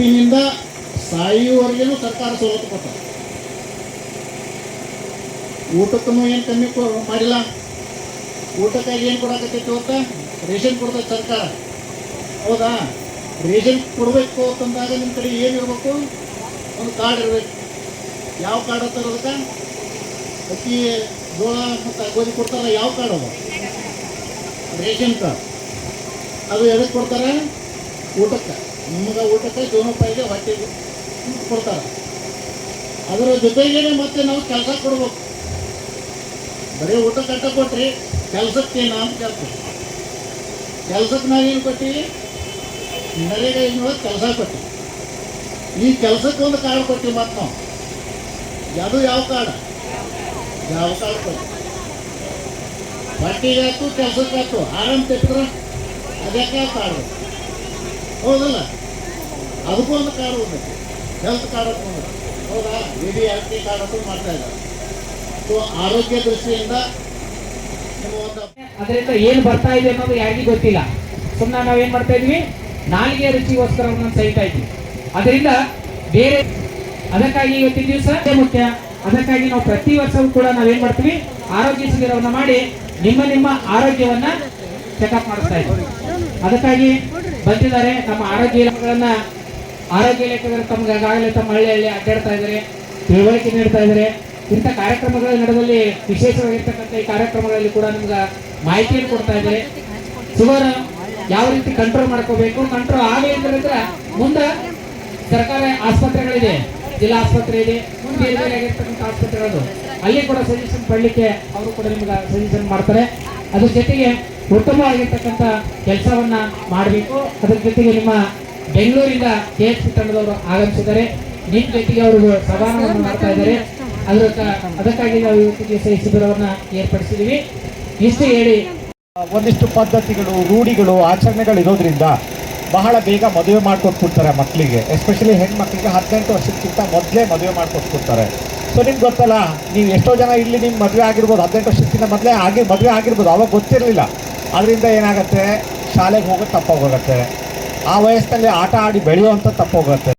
ಹುಟ್ಟಿನಿಂದ ಸಾಯುವವರೆಗೂ ಸರ್ಕಾರ ಸವಲತ್ತು ಕೊಟ್ಟ? ಊಟಕ್ಕೂ ಏನು ಕಮ್ಮಿ ಮಾಡಿಲ್ಲ? ಊಟಕ್ಕಾಗಿ ಏನು ಕೊಡಕತ್ತೈತಿ ಅಂತ ರೇಷನ್ ಕೊಡ್ತೈತೆ ಸರ್ಕಾರ. ಹೌದಾ? ರೇಷನ್ ಕೊಡಬೇಕು ಅಂತಂದಾಗ ನಿಮ್ಮ ಕಡೆ ಏನಿರಬೇಕು ಒಂದು ಕಾರ್ಡ್ ಇರಬೇಕು. ಯಾವ ಕಾರ್ಡ್ ಅಂತ ಅದಕ್ಕೆ ಅಕ್ಕಿ, ಜೋಳ ಮತ್ತು ಗೋಧಿ ಕೊಡ್ತಾರಲ್ಲ ಯಾವ ಕಾರ್ಡ್ ಅದು? Ration card. ಅದು ಎದಕ್ಕೆ ಕೊಡ್ತಾರೆ? ಊಟಕ್ಕೆ. ನಿಮ್ಗೆ ಊಟಕ್ಕೆ ಜೀವನೋಪಾಯಿಗೆ ಹೊಟ್ಟೆಗೆ ಕೊಡ್ತಾರೆ. ಅದರ ಜೊತೆಗೇನೆ ಮತ್ತೆ ನಾವು ಕೆಲಸ ಕೊಡ್ಬೇಕು. ಬರೀ ಊಟ ಕಟ್ಟ ಕೊಟ್ರಿ ಕೆಲಸಕ್ಕೆ ನಾನು ಕೇಳ್ತೀವಿ ಕೆಲಸಕ್ಕೆ ನಾವೇನು ಕೊಟ್ಟಿವಿ ನರೇಗಾ ಯೋಜನೆ ಕೆಲಸ ಕೊಟ್ಟಿವಿ ಈ ಕೆಲಸಕ್ಕೆ ಒಂದು ಕಾರ್ಡ್ ಕೊಟ್ಟಿವಿ ಮತ್ತೆ ನಾವು. ಅದು ಯಾವ ಕಾರ್ಡ್ ಯಾವ ಕಾರ್ಡ್ ಕೊಟ್ಟು? ಹೊಟ್ಟಿಗಾಯ್ತು ಕೆಲಸಕ್ಕಾಯ್ತು ಆರಾಮ್ ತೆಗೆದ್ರೆ? ಅದಕ್ಕೆ ಕಾರ್ಡ್ ಹೌದಲ್ಲ? ಅದಕ್ಕೂ ಒಂದು ಕಾರ್ಡ್ ಹೋಗ್ಬೇಕು ಹೆಲ್ತ್ ಕಾರ್ಡ್ ಒಂದು ಹೌದಾ? ಟಿ ಕಾರ್ಡ್ ಅಂತ ಮಾಡ್ತಾ ಇದ್ದಾರೆ. ಸೊ ಆರೋಗ್ಯ ದೃಷ್ಟಿಯಿಂದ ಅದರಿಂದ ಏನು ಬರ್ತಾ ಇದೆ ಅನ್ನೋದು ಯಾರಿಗೂ ಗೊತ್ತಿಲ್ಲ. ಸುಮ್ಮನೆ ನಾವೇನ್ ಮಾಡ್ತಾ ಇದ್ವಿ ನಾಲಿಗೆ ರುಚಿಗೋಸ್ಕರ ಸಹಿತಾ ಇದ್ವಿ ಅದರಿಂದ ಬೇರೆ ಅದಕ್ಕಾಗಿ ಇವತ್ತಿನ ದಿವಸ ಮುಖ್ಯ. ಅದಕ್ಕಾಗಿ ನಾವು ಪ್ರತಿ ವರ್ಷವೂ ಕೂಡ ನಾವೇನ್ ಮಾಡ್ತೀವಿ? ಆರೋಗ್ಯ ಶಿಬಿರವನ್ನ ಮಾಡಿ ನಿಮ್ಮ ನಿಮ್ಮ ಆರೋಗ್ಯವನ್ನ ಚೆಕಪ್ ಮಾಡಿಸ್ತಾ ಇದ್ದೀವಿ. ಅದಕ್ಕಾಗಿ ಬಂದಿದ್ದಾರೆ. ನಮ್ಮ ಆರೋಗ್ಯ ಇಲಾಖೆಗಳನ್ನ, ಆರೋಗ್ಯ ಇಲಾಖೆಗಳು ತಮ್ಗೆ ಈಗಾಗಲೇ ತಮ್ಮ ಹಳ್ಳಿಯಲ್ಲಿ ಅಡ್ಡಾಡ್ತಾ ಇದ್ದಾರೆ, ತಿಳುವಳಿಕೆ ನೀಡ್ತಾ ಇದ್ದಾರೆ. ಇಂಥ ಕಾರ್ಯಕ್ರಮಗಳ ನಡುವಲ್ಲಿ ವಿಶೇಷವಾಗಿರ್ತಕ್ಕಂಥ ಈ ಕಾರ್ಯಕ್ರಮಗಳಲ್ಲಿ ಕೂಡ ನಿಮ್ಗೆ ಮಾಹಿತಿಯನ್ನು ಕೊಡ್ತಾ ಇದ್ದಾರೆ. ಶುಗರ್ ಯಾವ ರೀತಿ ಕಂಟ್ರೋಲ್ ಮಾಡ್ಕೋಬೇಕು? ಕಂಟ್ರೋಲ್ ಆಗಲಿ ಅಂತಂದ್ರೆ ಮುಂದೆ ಸರ್ಕಾರ ಆಸ್ಪತ್ರೆಗಳಿದೆ. ಜಿಲ್ಲಾ ಆಸ್ಪತ್ರೆ ಇದೆ. ಬೇರೆ ಆಗಿರ್ತಕ್ಕಂಥ ಆಸ್ಪತ್ರೆಗಳು. ಅಲ್ಲಿ ಕೂಡ ಸಜೆಷನ್ ಪಡ್ಲಿಕ್ಕೆ ಅವರು ಕೂಡ ನಿಮ್ಗೆ ಸಜೆಷನ್ ಮಾಡ್ತಾರೆ. ಅದ್ರ ಜೊತೆಗೆ ಉತ್ತಮವಾಗಿರ್ತಕ್ಕಂಥ ಕೆಲಸವನ್ನ ಮಾಡಬೇಕು. ಅದ್ರ ಜೊತೆಗೆ ನಿಮ್ಮ ಬೆಂಗಳೂರಿಂದ ಕೆ ಎಚ್ ಪಿ ತಂಡದವರು ಆಗಮಿಸಿದ್ದಾರೆ. ನಿಮ್ಮ ಜೊತೆಗೆ ಅವರು ಸಭಾನವನ್ನು ಮಾಡ್ತಾ ಇದ್ದಾರೆ. ಅದರ ಅದಕ್ಕಾಗಿ ನಾವು ಇವತ್ತಿಗೆ ಸಹ ಶಿಬಿರವನ್ನು ಶಿಬಿರವನ್ನ ಏರ್ಪಡಿಸಿದೀವಿ. ಇಷ್ಟು ಹೇಳಿ. ಒಂದಿಷ್ಟು ಪದ್ಧತಿಗಳು ರೂಢಿಗಳು ಆಚರಣೆಗಳು ಇರೋದ್ರಿಂದ ಬಹಳ ಬೇಗ ಮದುವೆ ಮಾಡ್ಕೊಟ್ಬಿಡ್ತಾರೆ ಮಕ್ಕಳಿಗೆ. ಎಸ್ಪೆಷಲಿ ಹೆಣ್ಮಕ್ಳಿಗೆ ಹದಿನೆಂಟು ವರ್ಷಕ್ಕಿಂತ ಮೊದಲೇ ಮದುವೆ ಮಾಡ್ಕೊಟ್ಬಿಡ್ತಾರೆ. ಸೊ ನಿಮ್ಗೆ ಗೊತ್ತಲ್ಲ ನೀವು ಎಷ್ಟೋ ಜನ ಇಲ್ಲಿ ನಿಮ್ಮ ಮದುವೆ ಆಗಿರ್ಬೋದು ಹದಿನೆಂಟು ವರ್ಷಕ್ಕಿಂತ ಮೊದಲೇ ಆಗಿ ಮದುವೆ ಆಗಿರ್ಬೋದು ಅವಾಗ ಗೊತ್ತಿರಲಿಲ್ಲ. ಅದರಿಂದ ಏನಾಗುತ್ತೆ? ಶಾಲೆಗೆ ಹೋಗೋದು ತಪ್ಪೋಗುತ್ತೆ ಆ ವಯಸ್ಸಿನಲ್ಲಿ ಆಟ ಆಡಿ ಬೆಳೆಯುವಂಥ ತಪ್ಪೋಗುತ್ತೆ